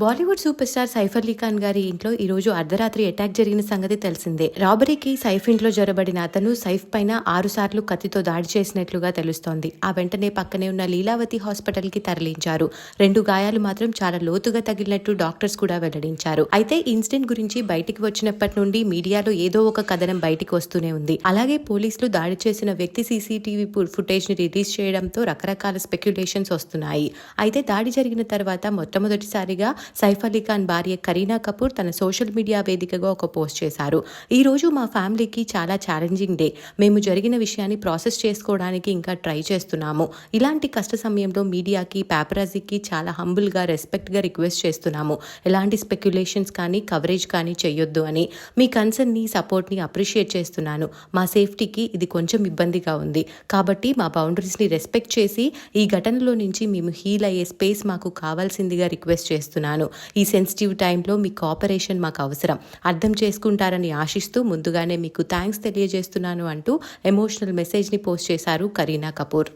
Bollywood super star Saif Ali Khan గారి ఇంట్లో ఈ రోజు అర్ధరాత్రి అటాక్ జరిగిన సంగతి తెలిసిందే. రాబరీకి సైఫ్ ఇంట్లో జొరబడిన అతను సైఫ్ పైన ఆరు సార్లు కత్తితో దాడి చేసినట్లుగా తెలుస్తోంది. ఆ వెంటనే పక్కనే ఉన్న లీలావతి హాస్పిటల్కి తరలించారు. రెండు గాయాలు మాత్రం చాలా లోతుగా తగిలినట్టు డాక్టర్స్ కూడా వెల్లడించారు. అయితే ఇన్సిడెంట్ గురించి బయటికి వచ్చినప్పటి నుండి మీడియాలో ఏదో ఒక కథనం బయటికి వస్తూనే ఉంది. అలాగే పోలీసులు దాడి చేసిన వ్యక్తి సీసీటీవీ ఫుటేజ్ని రిలీజ్ చేయడంతో రకరకాల స్పెక్యులేషన్స్ వస్తున్నాయి. అయితే దాడి జరిగిన తర్వాత మొట్టమొదటిసారిగా సైఫ్ అలీ ఖాన్ భార్య కరీనా కపూర్ తన సోషల్ మీడియా వేదికగా ఒక పోస్ట్ చేశారు. ఈ రోజు మా ఫ్యామిలీకి చాలా ఛాలెంజింగ్ డే. మేము జరిగిన విషయాన్ని ప్రాసెస్ చేసుకోవడానికి ఇంకా ట్రై చేస్తున్నాము. ఇలాంటి కష్ట సమయంలో మీడియాకి పేపరాజీకి చాలా హంబుల్గా రెస్పెక్ట్గా రిక్వెస్ట్ చేస్తున్నాము. ఎలాంటి స్పెక్యులేషన్స్ కానీ కవరేజ్ కానీ చేయొద్దు అని. మీ కన్సర్న్ని సపోర్ట్ని అప్రిషియేట్ చేస్తున్నాను. మా సేఫ్టీకి ఇది కొంచెం ఇబ్బందిగా ఉంది. కాబట్టి మా బౌండరీస్ని రెస్పెక్ట్ చేసి ఈ ఘటనలో నుంచి మేము హీల్ అయ్యే స్పేస్ మాకు కావాల్సిందిగా రిక్వెస్ట్ చేస్తున్నాను. ఈ సెన్సిటివ్ టైంలో మీ కోఆపరేషన్ మాకు అవసరం. అర్థం చేసుకుంటారని ఆశిస్తూ ముందుగానే మీకు థ్యాంక్స్ తెలియజేస్తున్నాను అంటూ ఎమోషనల్ మెసేజ్ని పోస్ట్ చేశారు కరీనా కపూర్.